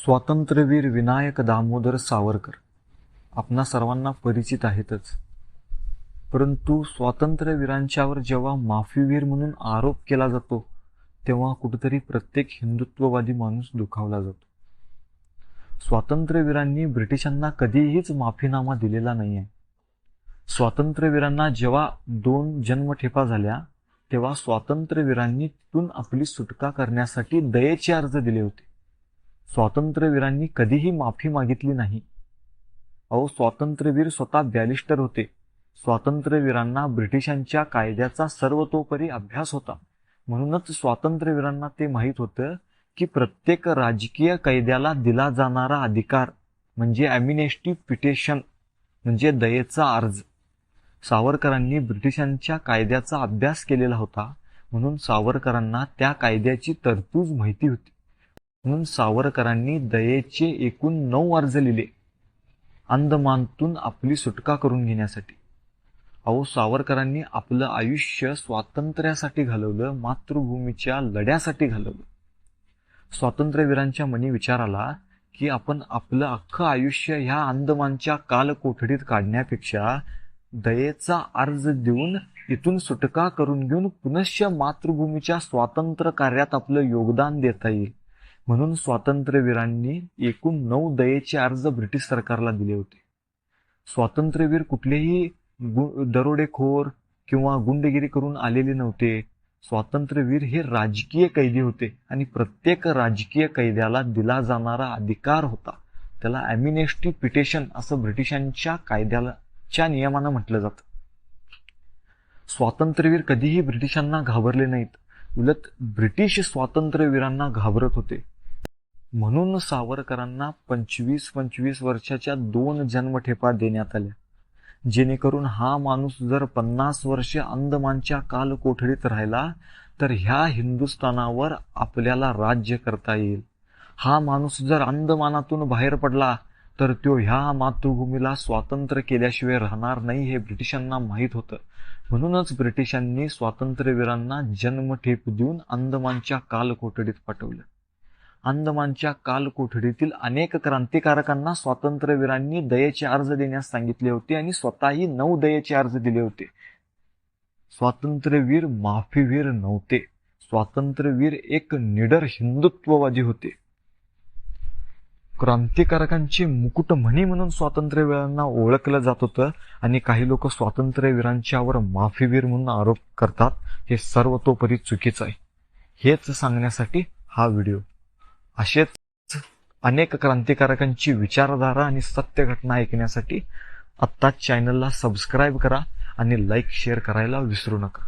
स्वातंत्र्यवीर विनायक दामोदर सावरकर. आपणा सर्वांना परिचित आहेतच. परंतु स्वातंत्र्यवीरांच्यावर जेव्हा माफीवीर म्हणून आरोप केला जातो तेव्हा कुठेतरी प्रत्येक हिंदुत्ववादी माणूस दुखावला जातो. स्वातंत्र्यवीरांनी ब्रिटिशांना कधीहीच माफीनामा दिलेला नाही आहे स्वातंत्र्यवीरांना जेव्हा दोन जन्मठेपा झाल्या तेव्हा स्वातंत्र्यवीरांनी तिथून आपली सुटका करण्यासाठी दयेचे अर्ज दिले होते. स्वातंत्र्यवीरांनी कधीही माफी मागितली नाही. अहो स्वातंत्र्यवीर स्वतः बॅलिस्टर होते. स्वातंत्र्यवीरांना ब्रिटिशांच्या कायद्याचा सर्वतोपरी अभ्यास होता. म्हणूनच स्वातंत्र्यवीरांना ते माहीत होतं की प्रत्येक राजकीय कैद्याला दिला जाणारा अधिकार म्हणजे ॲमिनेस्टी पिटेशन म्हणजे दयेचा अर्ज. सावरकरांनी ब्रिटिशांच्या कायद्याचा अभ्यास केलेला होता म्हणून सावरकरांना त्या कायद्याची तरतूद माहिती होती. म्हणून सावरकरांनी दयेचे एकूण नऊ अर्ज लिहिले. अंदमानतून आपली सुटका करून घेण्यासाठी. अहो सावरकरांनी आपलं आयुष्य स्वातंत्र्यासाठी घालवलं मातृभूमीच्या लढ्यासाठी घालवलं. स्वातंत्र्यवीरांच्या मनी विचार आला की आपण आपलं अख्खं आयुष्य ह्या अंदमानच्या कालकोठडीत काढण्यापेक्षा दयेचा अर्ज देऊन इथून सुटका करून घेऊन पुनश्च मातृभूमीच्या स्वातंत्र्य कार्यात आपलं योगदान देता येईल. म्हणून स्वातंत्र्यवीरांनी एकूण नऊ दयेचे अर्ज ब्रिटिश सरकारला दिले होते. स्वातंत्र्यवीर कुठलेही गु दरोडेखोर किंवा गुंडगिरी करून आलेले नव्हते. स्वातंत्र्यवीर हे राजकीय कैदी होते आणि प्रत्येक राजकीय कैद्याला दिला जाणारा अधिकार होता. त्याला ॲमिनेस्टी पिटेशन असं ब्रिटिशांच्या कायद्याला च्या नियमानं म्हटलं जातं. स्वातंत्र्यवीर कधीही ब्रिटिशांना घाबरले नाहीत. उलट ब्रिटिश स्वातंत्र्यवीरांना घाबरत होते. म्हणून सावरकरांना पंचवीस पंचवीस वर्षाच्या दोन जन्मठेपा देण्यात आल्या. जेणेकरून हा माणूस जर पन्नास वर्ष अंदमानच्या कालकोठडीत राहिला तर ह्या हिंदुस्थानावर आपल्याला राज्य करता येईल. हा माणूस जर अंदमानातून बाहेर पडला तर तो ह्या मातृभूमीला स्वातंत्र्य केल्याशिवाय राहणार नाही हे ब्रिटिशांना माहीत होतं. म्हणूनच ब्रिटिशांनी स्वातंत्र्यवीरांना जन्मठेप देऊन अंदमानच्या कालकोठडीत पाठवलं. अंदमानच्या कालकोठडीतील अनेक क्रांतिकारकांना स्वातंत्र्यवीरांनी दयेचे अर्ज देण्यास सांगितले होते आणि स्वतःही नऊ दयेचे अर्ज दिले होते. स्वातंत्र्यवीर माफीवीर नव्हते. स्वातंत्र्यवीर एक निडर हिंदुत्ववादी होते. क्रांतिकारकांची मुकुटमणी म्हणून स्वातंत्र्यवीरांना ओळखलं जात होतं आणि काही लोक स्वातंत्र्यवीरांच्यावर माफीवीर म्हणून आरोप करतात हे सर्वतोपरी चुकीचं आहे. हेच सांगण्यासाठी हा व्हिडिओ. असेच अनेक क्रांतिकारकांची विचारधारा आणि सत्य घटना ऐकण्यासाठी आत्ताच चॅनलला सबस्क्राईब करा आणि लाईक शेअर करायला विसरू नका.